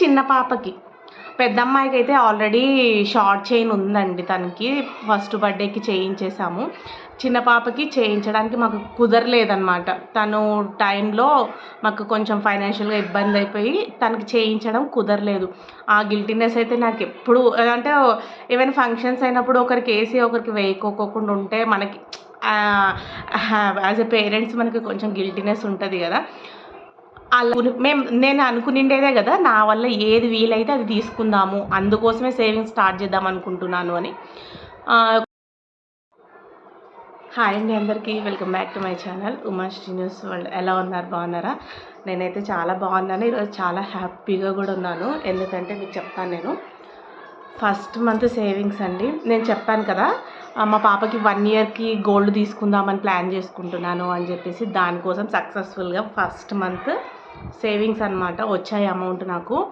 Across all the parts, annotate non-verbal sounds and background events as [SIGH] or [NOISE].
చిన్న పాపకి. పెద్ద అమ్మాయికి అయితే ఆల్రెడీ షార్ట్ చైన్ ఉందండి తనకి. ఫస్ట్ బర్త్డేకి చేయించేసాము చిన్న పాపకి చేయించడానికి మాకు కుదరలేదన్నమాట. తను టైంలో మాకు కొంచెం ఫైనాన్షియల్గా ఇబ్బంది అయిపోయి తనకి చేయించడం కుదరలేదు. ఆ గిల్టీనెస్ అయితే నాకు ఎప్పుడు అంటే ఏమైనా ఫంక్షన్స్ అయినప్పుడు ఒకరికి వేసి ఒకరికి వేయకోకుండా ఉంటే మనకి యాజ్ ఎ పేరెంట్స్ మనకి కొంచెం గిల్టీనెస్ ఉంటుంది కదా. అలా మేము నేను అనుకునిండేదే కదా నా వల్ల ఏది వీలైతే అది తీసుకుందాము అందుకోసమే సేవింగ్స్ స్టార్ట్ చేద్దాం అనుకుంటున్నాను అని. హాయ్ అండి అందరికీ welcome back to my channel Uma news world. ఎలా ఉన్నారు? బాగున్నారా? నేనైతే చాలా బాగున్నాను. ఈరోజు చాలా హ్యాపీగా కూడా ఉన్నాను ఎందుకంటే మీకు చెప్తాను నేను. ఫస్ట్ మంత్ సేవింగ్స్ అండి. నేను చెప్పాను కదా మా పాపకి వన్ ఇయర్కి గోల్డ్ తీసుకుందామని ప్లాన్ చేసుకుంటున్నాను అని చెప్పేసి దానికోసం సక్సెస్ఫుల్గా ఫస్ట్ మంత్ సేవింగ్స్ అనమాట వచ్చాయి అమౌంట్ నాకు.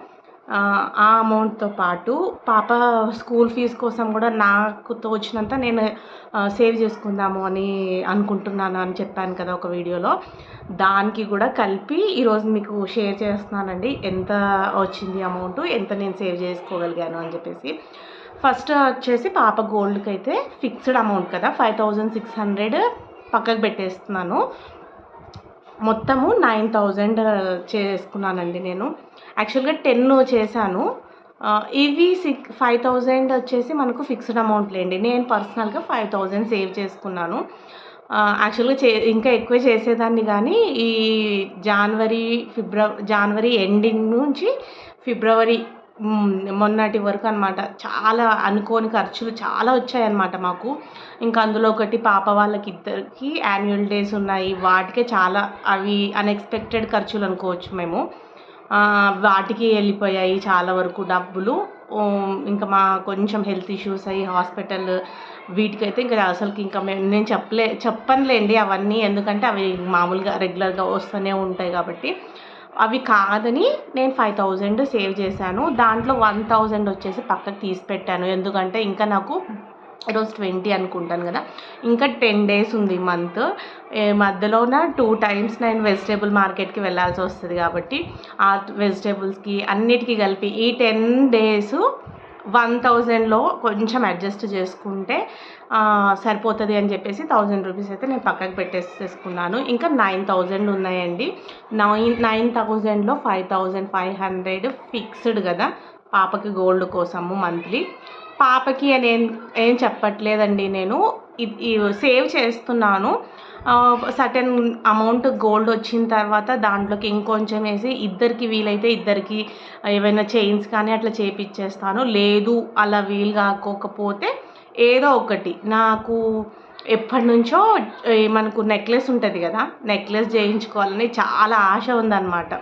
ఆ, అమౌంట్తో పాటు పాప స్కూల్ ఫీజు కోసం కూడా నాకు తోచినంత నేను సేవ్ చేసుకుందాము అని అనుకుంటున్నాను అని చెప్పాను కదా ఒక వీడియోలో. దానికి కూడా కలిపి ఈరోజు మీకు షేర్ చేస్తున్నానండి. ఎంత వచ్చింది అమౌంట్ ఎంత నేను సేవ్ చేసుకోగలిగాను అని చెప్పేసి. ఫస్ట్ వచ్చేసి పాప గోల్డ్కి అయితే ఫిక్స్డ్ అమౌంట్ కదా ఫైవ్ థౌజండ్ సిక్స్ హండ్రెడ్ పక్కకు పెట్టేస్తున్నాను. మొత్తము నైన్ థౌజండ్ చేసుకున్నానండి నేను. యాక్చువల్గా టెన్ చేశాను. ఇవి సిక్ ఫైవ్ థౌజండ్ వచ్చేసి మనకు ఫిక్స్డ్ అమౌంట్ లేండి. నేను పర్సనల్గా ఫైవ్ థౌజండ్ సేవ్ చేసుకున్నాను. యాక్చువల్గా చే ఇంకా ఎక్కువ చేసేదాన్ని కానీ ఈ జనవరి ఫిబ్రవరి జనవరి ఎండింగ్ నుంచి ఫిబ్రవరి మొన్నటి వరకు అనమాట చాలా అనుకోని ఖర్చులు చాలా వచ్చాయన్నమాట మాకు. ఇంకా అందులో ఒకటి పాప వాళ్ళకి ఇద్దరికి యాన్యువల్ డేస్ ఉన్నాయి. వాటికే చాలా అవి అన్ఎక్స్పెక్టెడ్ ఖర్చులు అనుకోవచ్చు మేము. వాటికి వెళ్ళిపోయాయి చాలా వరకు డబ్బులు. ఇంకా మా కొంచెం హెల్త్ ఇష్యూస్ అయ్యి హాస్పిటల్ వీటికైతే ఇంకా అసలుకి ఇంకా మేము నేను చెప్పలే చెప్పనులేండి అవన్నీ. ఎందుకంటే అవి మామూలుగా రెగ్యులర్గా వస్తూనే ఉంటాయి కాబట్టి. అవి కాదని నేను ఫైవ్ థౌజండ్ సేవ్ చేశాను. దాంట్లో వన్ థౌజండ్ వచ్చేసి పక్కకు తీసి పెట్టాను. ఎందుకంటే ఇంకా నాకు ఈరోజు ట్వంటీ అనుకుంటాను కదా. ఇంకా టెన్ డేస్ ఉంది మంత్. మధ్యలోన టూ టైమ్స్ నేను వెజిటేబుల్ మార్కెట్కి వెళ్ళాల్సి వస్తుంది కాబట్టి ఆ వెజిటేబుల్స్కి అన్నిటికీ కలిపి ఈ టెన్ డేస్ వన్ థౌజండ్లో కొంచెం అడ్జస్ట్ చేసుకుంటే సరిపోతుంది అని చెప్పేసి థౌజండ్ రూపీస్ అయితే నేను పక్కకు పెట్టేసేసుకున్నాను. ఇంకా నైన్ థౌజండ్ ఉన్నాయండి. నైన్ నైన్ థౌజండ్లో five thousand five hundred fixed కదా పాపకి గోల్డ్ కోసము మంత్లీ. పాపకి అని ఏం ఏం చెప్పట్లేదండి నేను. సేవ్ చేస్తున్నాను. సర్టెన్ అమౌంట్ గోల్డ్ వచ్చిన తర్వాత దాంట్లోకి ఇంకొంచెం వేసి ఇద్దరికి వీలైతే ఇద్దరికి ఏవైనా చైన్స్ కానీ అట్లా చేపిచ్చేస్తాను. లేదు అలా వీలు కాకపోతే ఏదో ఒకటి. నాకు ఎప్పటి నుంచో మనకు నెక్లెస్ ఉంటుంది కదా నెక్లెస్ చేయించుకోవాలని చాలా ఆశ ఉందన్నమాట.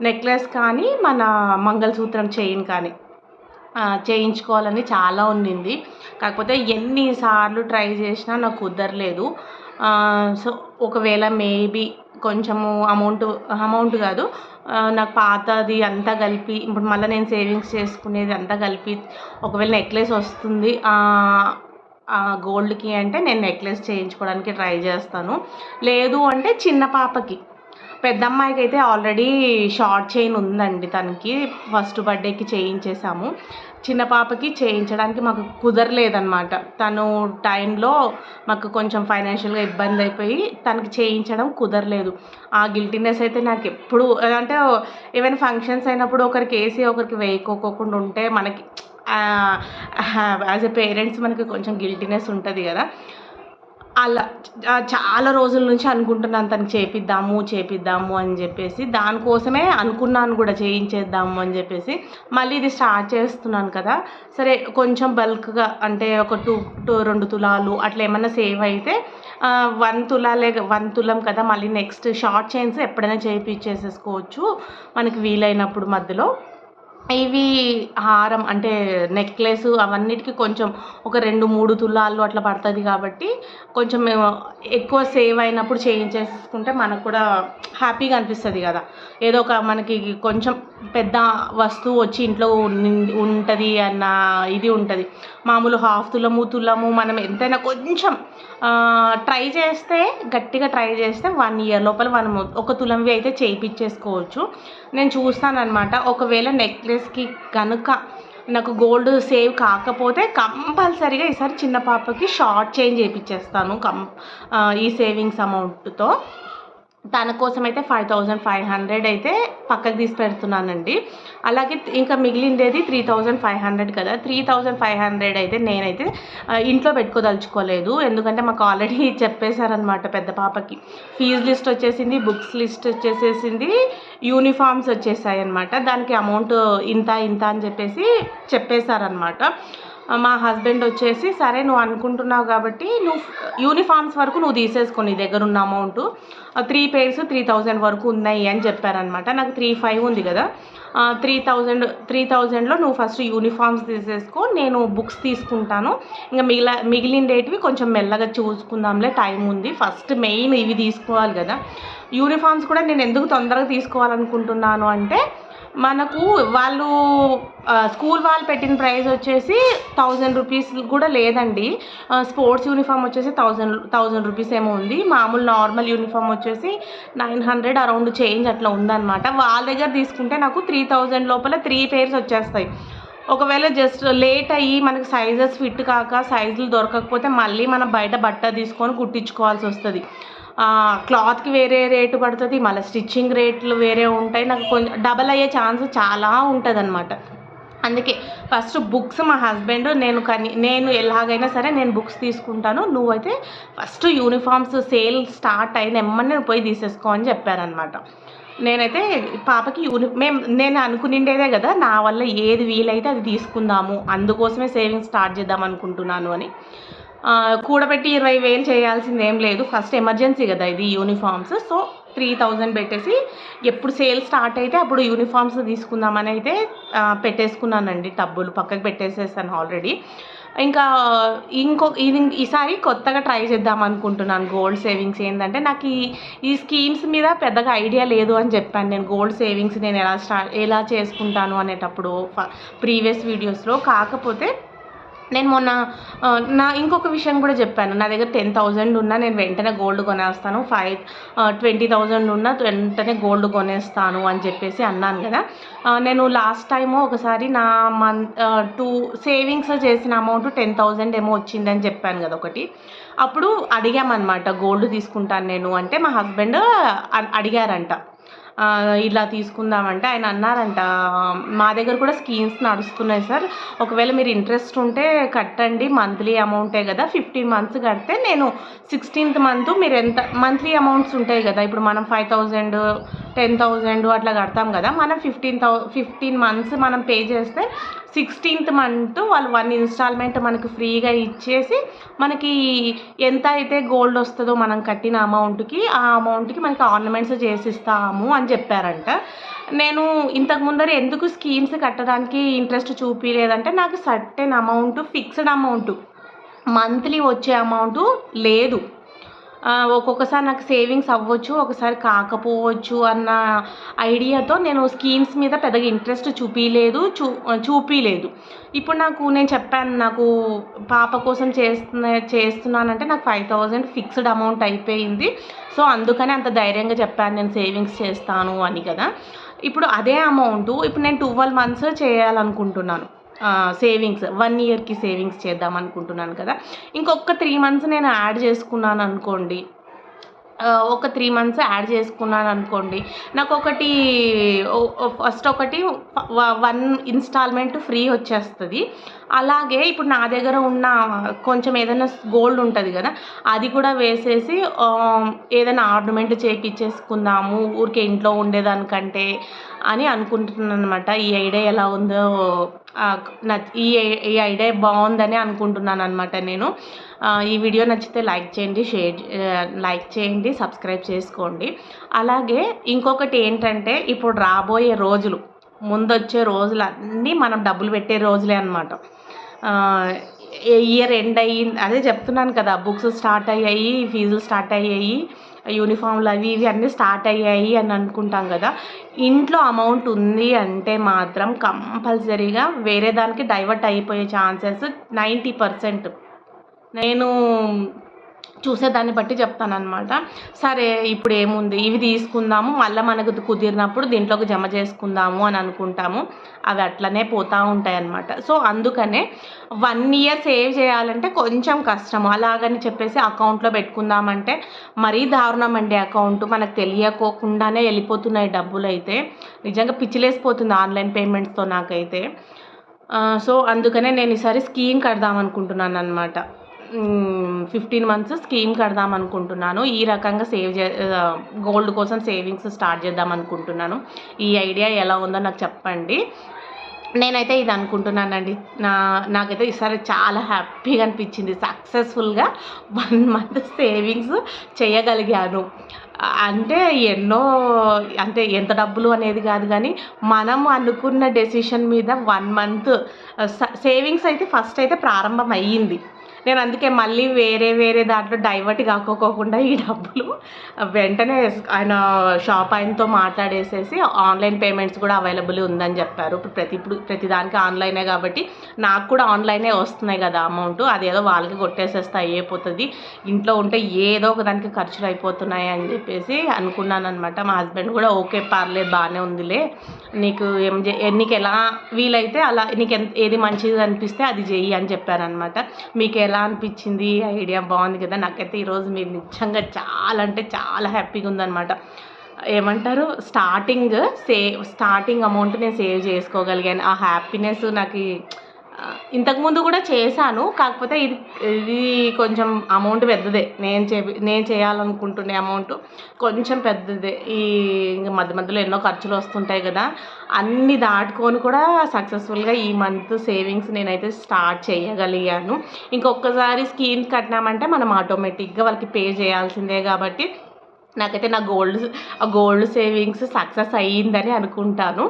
నెక్లెస్ కానీ మన మంగళసూత్రం చైన్ కానీ. చేయించుకోవాలని చాలా ఉండింది. కాకపోతే ఎన్నిసార్లు ట్రై చేసినా నాకు కుదరలేదు. సో ఒకవేళ మేబీ కొంచెము అమౌంట్ అమౌంట్ కాదు. నాకు పాతది అంతా కలిపి ఇప్పుడు మళ్ళీ నేను సేవింగ్స్ చేసుకునేది అంతా కలిపి ఒకవేళ నెక్లెస్ వస్తుంది గోల్డ్కి అంటే నేను నెక్లెస్ చేయించుకోవడానికి ట్రై చేస్తాను. లేదు అంటే చిన్న పాపకి. పెద్ద అమ్మాయికి అయితే ఆల్రెడీ షార్ట్ చైన్ ఉందండి తనకి. ఫస్ట్ బర్త్డేకి చేయించేసాము. చిన్న పాపకి చేయించడానికి మాకు కుదరలేదన్నమాట. తను టైంలో మాకు కొంచెం ఫైనాన్షియల్గా ఇబ్బంది అయిపోయి తనకి చేయించడం కుదరలేదు. ఆ గిల్టీనెస్ అయితే నాకు ఎప్పుడు అంటే ఏమైనా ఫంక్షన్స్ అయినప్పుడు ఒకరికి వేసి ఒకరికి వేయకోకుండా ఉంటే మనకి యాజ్ ఎ పేరెంట్స్ మనకి కొంచెం గిల్టీనెస్ ఉంటుంది కదా. అలా చాలా రోజుల నుంచి అనుకుంటున్నాను తనకి చేపిద్దాము చేపిద్దాము అని చెప్పేసి. దానికోసమే అనుకున్నాను కూడా చేయించేద్దాము అని చెప్పేసి. మళ్ళీ ఇది స్టార్ట్ చేస్తున్నాను కదా. సరే కొంచెం బల్క్గా అంటే ఒక టూ టూ రెండు తులాలు అట్లా ఏమన్నా సేవ్ అయితే వన్ తులాలే వన్ తులం కదా. మళ్ళీ నెక్స్ట్ షార్ట్ చైన్స్ ఎప్పుడైనా చేయించేసేసుకోవచ్చు మనకి వీలైనప్పుడు మధ్యలో. ఇవి హారం అంటే నెక్లెస్ అవన్నిటికి కొంచెం ఒక రెండు మూడు తులాలు అట్లా పడుతుంది కాబట్టి కొంచెం మేము ఎక్కువ సేవ్ అయినప్పుడు చేయించేసుకుంటే మనకు కూడా హ్యాపీగా అనిపిస్తుంది కదా. ఏదో ఒక మనకి కొంచెం పెద్ద వస్తువు వచ్చి ఇంట్లో ఉంటుంది అన్న ఇది ఉంటుంది. మామూలు హాఫ్ తులము తులము మనం ఎంతైనా కొంచెం ట్రై చేస్తే గట్టిగా ట్రై చేస్తే వన్ ఇయర్ లోపల మనం ఒక తులంవి అయితే చేయించేసుకోవచ్చు నేను చూస్తాను అనమాట ఒకవేళ నెక్లెస్ నెక్లెస్కి కనుక నాకు గోల్డ్ సేవ్ కాకపోతే కంపల్సరీగా ఈసారి చిన్న పాపకి షార్ట్ చేంజ్ చేయించేస్తాను కం ఈ సేవింగ్స్ అమౌంట్తో. తన కోసం అయితే ఫైవ్ థౌజండ్ ఫైవ్ హండ్రెడ్ అయితే పక్కకు తీసి పెడుతున్నానండి అలాగే ఇంకా మిగిలిందేది త్రీ థౌజండ్ ఫైవ్ హండ్రెడ్ కదా త్రీ థౌజండ్ ఫైవ్ హండ్రెడ్ అయితే నేనైతే ఇంట్లో పెట్టుకోదలుచుకోలేదు. ఎందుకంటే మాకు ఆల్రెడీ [LAUGHS] చెప్పేశారనమాట పెద్ద పాపకి. ఫీజు లిస్ట్ వచ్చేసింది బుక్స్ లిస్ట్ వచ్చేసేసింది యూనిఫామ్స్ వచ్చేసాయి అనమాట దానికి అమౌంట్ ఇంత ఇంత అని చెప్పేసి చెప్పేశారనమాట మా హస్బెండ్ వచ్చేసి సరే నువ్వు అనుకుంటున్నావు కాబట్టి నువ్వు యూనిఫామ్స్ వరకు నువ్వు తీసేసుకో నీ దగ్గర ఉన్న amount three pairs three thousand వరకు ఉన్నాయి అని చెప్పారనమాట నాకు త్రీ ఫైవ్ ఉంది కదా. త్రీ థౌజండ్ త్రీ థౌజండ్లో నువ్వు ఫస్ట్ యూనిఫామ్స్ తీసేసుకో నేను బుక్స్ తీసుకుంటాను. ఇంకా మిగిలిన రేట్వి కొంచెం మెల్లగా చూసుకుందాంలే టైం ఉంది. ఫస్ట్ మెయిన్ ఇవి తీసుకోవాలి కదా. యూనిఫామ్స్ కూడా నేను ఎందుకు తొందరగా తీసుకోవాలనుకుంటున్నాను అంటే మనకు వాళ్ళు స్కూల్ వాళ్ళు పెట్టిన ప్రైస్ వచ్చేసి థౌజండ్ రూపీస్ కూడా లేదండి. స్పోర్ట్స్ యూనిఫామ్ వచ్చేసి థౌజండ్ థౌజండ్ రూపీస్ ఏమో ఉంది. మామూలు నార్మల్ యూనిఫామ్ వచ్చేసి నైన్ హండ్రెడ్ అరౌండ్ చేంజ్ అట్లా ఉందన్నమాట. వాళ్ళ దగ్గర తీసుకుంటే నాకు త్రీ థౌజండ్ లోపల త్రీ పేర్స్ వచ్చేస్తాయి. ఒకవేళ జస్ట్ లేట్ అయ్యి మనకి సైజెస్ ఫిట్ కాక సైజులు దొరకకపోతే మళ్ళీ మనం బయట బట్ట తీసుకొని కుట్టించుకోవాల్సి వస్తుంది. క్లాత్కి వేరే రేటు పడుతుంది మళ్ళీ స్టిచ్చింగ్ రేట్లు వేరే ఉంటాయి నాకు కొంచెం డబల్ అయ్యే ఛాన్స్ చాలా ఉంటుంది అనమాట అందుకే ఫస్ట్ బుక్స్ మా హస్బెండ్ నేను కానీ నేను ఎలాగైనా సరే నేను బుక్స్ తీసుకుంటాను నువ్వైతే ఫస్ట్ యూనిఫామ్స్ సేల్ స్టార్ట్ అయిన ఎమ్మని నేను పోయి తీసేసుకో అని చెప్పారనమాట నేనైతే పాపకి యూని మేము నేను అనుకునిండేదే కదా నా వల్ల ఏది వీలైతే అది తీసుకుందాము అందుకోసమే సేవింగ్స్ స్టార్ట్ చేద్దాం అనుకుంటున్నాను అని. కూడబెట్టి ఇరవై వేలు చేయాల్సింది ఏం లేదు. ఫస్ట్ ఎమర్జెన్సీ కదా ఇది యూనిఫామ్స్ సో త్రీ థౌజండ్ పెట్టేసి ఎప్పుడు సేల్ స్టార్ట్ అయితే అప్పుడు యూనిఫామ్స్ తీసుకుందామని అయితే పెట్టేసుకున్నానండి టబ్బులు. పక్కకు పెట్టేసేసాను ఆల్రెడీ ఇంకా ఇంకో ఇది ఈసారి కొత్తగా ట్రై చేద్దాం అనుకుంటున్నాను గోల్డ్ సేవింగ్స్ ఏంటంటే నాకు ఈ ఈ స్కీమ్స్ మీద పెద్దగా ఐడియా లేదు అని చెప్పాను నేను. గోల్డ్ సేవింగ్స్ నేను ఎలా స్టార్ట్ ఎలా చేసుకుంటాను అనేటప్పుడు ప్రీవియస్ వీడియోస్లో కాకపోతే నేను మొన్న నా ఇంకొక విషయం కూడా చెప్పాను. నా దగ్గర టెన్ థౌజండ్ ఉన్నా నేను వెంటనే గోల్డ్ కొనేస్తాను. ఫైవ్ ట్వంటీ థౌజండ్ ఉన్నా వెంటనే గోల్డ్ కొనేస్తాను అని చెప్పేసి అన్నాను కదా. నేను లాస్ట్ టైము ఒకసారి నా మంత్ టూ సేవింగ్స్ చేసిన అమౌంట్ టెన్ థౌజండ్ ఏమో వచ్చిందని చెప్పాను కదా ఒకటి. అప్పుడు అడిగామన్నమాట గోల్డ్ తీసుకుంటాను నేను అంటే మా హస్బెండ్ అడిగారంట. ఇలా తీసుకుందామంటే ఆయన అన్నారంట. మా దగ్గర కూడా స్కీమ్స్ నడుస్తున్నాయి సార్. ఒకవేళ మీరు ఇంట్రెస్ట్ ఉంటే కట్టండి. మంత్లీ అమౌంటే కదా. ఫిఫ్టీన్ మంత్స్ కడితే నేను సిక్స్టీన్త్ మంత్ మీరు ఎంత మంత్లీ అమౌంట్స్ ఉంటాయి కదా. ఇప్పుడు మనం ఫైవ్ థౌజండ్ టెన్ థౌజండ్ అట్లా కడతాం కదా. మనం ఫిఫ్టీన్ థౌ ఫిఫ్టీన్ మంత్స్ మనం పే చేస్తే సిక్స్టీన్త్ మంత్ వాళ్ళు వన్ ఇన్స్టాల్మెంట్ మనకు ఫ్రీగా ఇచ్చేసి మనకి ఎంత అయితే గోల్డ్ వస్తుందో మనం కట్టిన అమౌంట్కి ఆ అమౌంట్కి మనకి ఆర్నమెంట్స్ చేసిస్తాము అని చెప్పారంట. నేను ఇంతకు ముందర ఎందుకు స్కీమ్స్ కట్టడానికి ఇంట్రెస్ట్ చూపించలేదంటే నాకు certain amount fixed amount monthly వచ్చే అమౌంట్ లేదు. ఒక్కొక్కసారి నాకు సేవింగ్స్ అవ్వచ్చు ఒకసారి కాకపోవచ్చు అన్న ఐడియాతో నేను స్కీమ్స్ మీద పెద్దగా ఇంట్రెస్ట్ చూపించలేదు చూ చూపించలేదు ఇప్పుడు నాకు నేను చెప్పాను నాకు పాప కోసం చేస్తున్న చేస్తున్నానంటే నాకు ఫైవ్ థౌజండ్ ఫిక్స్డ్ అమౌంట్ అయిపోయింది. సో అందుకని అంత ధైర్యంగా చెప్పాను నేను సేవింగ్స్ చేస్తాను అని కదా. ఇప్పుడు అదే అమౌంట్ ఇప్పుడు నేను ట్వెల్వ్ మంత్స్ చేయాలనుకుంటున్నాను. సేవింగ్స్ వన్ ఇయర్కి సేవింగ్స్ చేద్దాం అనుకుంటున్నాను కదా. ఇంకొక త్రీ మంత్స్ నేను యాడ్ చేసుకున్నాను అనుకోండి. ఒక త్రీ మంత్స్ యాడ్ చేసుకున్నాను అనుకోండి. నాకు ఒకటి ఫస్ట్ ఒకటి వన్ ఇన్స్టాల్మెంట్ ఫ్రీ వచ్చేస్తుంది. అలాగే ఇప్పుడు నా దగ్గర ఉన్న కొంచెం ఏదైనా గోల్డ్ ఉంటుంది కదా అది కూడా వేసేసి ఏదైనా ఆర్నమెంట్ చేయించేసుకుందాము ఊరికే ఇంట్లో ఉండేదానికంటే అని అనుకుంటున్నాను అనమాట ఈ ఐడియా ఎలా ఉందో ఈ ఈ ఐడియా బాగుందని అనుకుంటున్నాను అనమాట నేను ఈ వీడియో నచ్చితే లైక్ చేయండి షేర్ లైక్ చేయండి సబ్స్క్రైబ్ చేసుకోండి. అలాగే ఇంకొకటి ఏంటంటే ఇప్పుడు రాబోయే రోజులు ముందొచ్చే రోజులు అన్నీ మనం డబ్బులు పెట్టే రోజులే అనమాట ఇయర్ ఎండ్ అయ్యి అదే చెప్తున్నాను కదా బుక్స్ స్టార్ట్ అయ్యాయి ఫీజులు స్టార్ట్ అయ్యాయి. యూనిఫామ్లు అవి ఇవి అన్నీ స్టార్ట్ అయ్యాయి అని అనుకుంటాం కదా. ఇంట్లో అమౌంట్ ఉంది అంటే మాత్రం కంపల్సరీగా వేరే దానికి డైవర్ట్ అయిపోయే ఛాన్సెస్ నైంటీ పర్సెంట్ నేను చూసేదాన్ని బట్టి చెప్తానమాట సరే ఇప్పుడు ఏముంది? ఇవి తీసుకుందాము మళ్ళీ మనకు కుదిరినప్పుడు దీంట్లోకి జమ చేసుకుందాము అని అనుకుంటాము. అవి అట్లనే పోతూ ఉంటాయి అన్నమాట సో అందుకనే వన్ ఇయర్ సేవ్ చేయాలంటే కొంచెం కష్టం. అలాగని చెప్పేసి అకౌంట్లో పెట్టుకుందామంటే మరీ దారుణం అండి అకౌంట్. మనకు తెలియకోకుండానే వెళ్ళిపోతున్నాయి డబ్బులు అయితే నిజంగా పిచ్చిలేసిపోతుంది ఆన్లైన్ పేమెంట్స్తో నాకైతే. సో అందుకనే నేను ఈసారి స్కీమ్ కడదాం అనుకుంటున్నాను అనమాట ఫిఫ్టీన్ మంత్స్ స్కీమ్ కడదాం అనుకుంటున్నాను. ఈ రకంగా సేవ్ చే గోల్డ్ కోసం సేవింగ్స్ స్టార్ట్ చేద్దాం అనుకుంటున్నాను. ఈ ఐడియా ఎలా ఉందో నాకు చెప్పండి. నేనైతే ఇది అనుకుంటున్నానండి. నా నాకైతే ఈసారి చాలా హ్యాపీగా అనిపించింది. సక్సెస్ఫుల్గా వన్ మంత్ సేవింగ్స్ చేయగలిగాను. అంటే ఎన్నో అంటే ఎంత డబ్బులు అనేది కాదు కానీ మనం అనుకున్న డెసిషన్ మీద వన్ మంత్ సేవింగ్స్ అయితే ఫస్ట్ అయితే ప్రారంభం అయ్యింది. నేను అందుకే మళ్ళీ వేరే వేరే దాంట్లో డైవర్ట్ కాకోకుండా ఈ డబ్బులు వెంటనే ఆయన షాప్ ఆయనతో మాట్లాడేసేసి ఆన్లైన్ పేమెంట్స్ కూడా అవైలబుల్ ఉందని చెప్పారు. ఇప్పుడు ప్రతి ఇప్పుడు ప్రతి దానికి ఆన్లైనే కాబట్టి నాకు కూడా ఆన్లైనే వస్తున్నాయి కదా అమౌంట్ అదేదో వాళ్ళకి కొట్టేసేస్తే అయిపోతుంది. ఇంట్లో ఉంటే ఏదో ఒక దానికి ఖర్చులు అయిపోతున్నాయి అని చెప్పేసి అనుకున్నాను అనమాట మా హస్బెండ్ కూడా ఓకే పర్లేదు బాగానే ఉందిలే. నీకు ఏం చే నీకు ఎలా వీలైతే అలా నీకు ఎంత ఏది మంచిది అనిపిస్తే అది చెయ్యి అని చెప్పారనమాట మీకు ఎలా అనిపించింది? ఐడియా బాగుంది కదా. నాకైతే ఈరోజు మీరు నిజంగా చాలా అంటే చాలా హ్యాపీగా ఉందన్నమాట. ఏమంటారు? స్టార్టింగ్ సేవ్ స్టార్టింగ్ అమౌంట్ నేను సేవ్ చేసుకోగలిగాను. ఆ హ్యాపీనెస్ నాకు ఇంతకుముందు కూడా చేశాను. కాకపోతే ఇది ఇది కొంచెం అమౌంట్ పెద్దదే. నేను చే నేను చేయాలనుకుంటునే అమౌంట్ కొంచెం పెద్దదే. ఈ ఇంకా మధ్య మధ్యలో ఎన్నో ఖర్చులు వస్తుంటాయి కదా. అన్ని దాటుకొని కూడా సక్సెస్ఫుల్గా ఈ మంత్ సేవింగ్స్ నేనైతే స్టార్ట్ చేయగలిగాను. ఇంకొకసారి స్కీమ్ కట్టినామంటే మనం ఆటోమేటిక్గా వాళ్ళకి పే చేయాల్సిందే కాబట్టి నాకైతే నా గోల్డ్ ఆ గోల్డ్ సేవింగ్స్ సక్సెస్ అయ్యిందని అనుకుంటాను.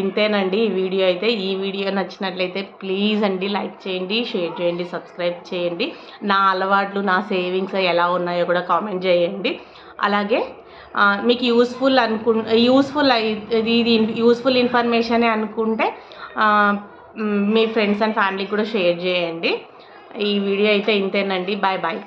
ఇంతేనండి ఈ వీడియో అయితే. ఈ వీడియో నచ్చినట్లయితే ప్లీజ్ అండి లైక్ చేయండి షేర్ చేయండి సబ్స్క్రైబ్ చేయండి. నా అలవాట్లు నా సేవింగ్స్ ఎలా ఉన్నాయో కూడా కామెంట్ చేయండి. అలాగే మీకు యూస్ఫుల్ అనుకు యూస్ఫుల్ ఇది ఇది యూస్ఫుల్ ఇన్ఫర్మేషనే అనుకుంటే మీ ఫ్రెండ్స్ అండ్ ఫ్యామిలీకి కూడా షేర్ చేయండి. ఈ వీడియో అయితే ఇంతేనండి. Bye bye.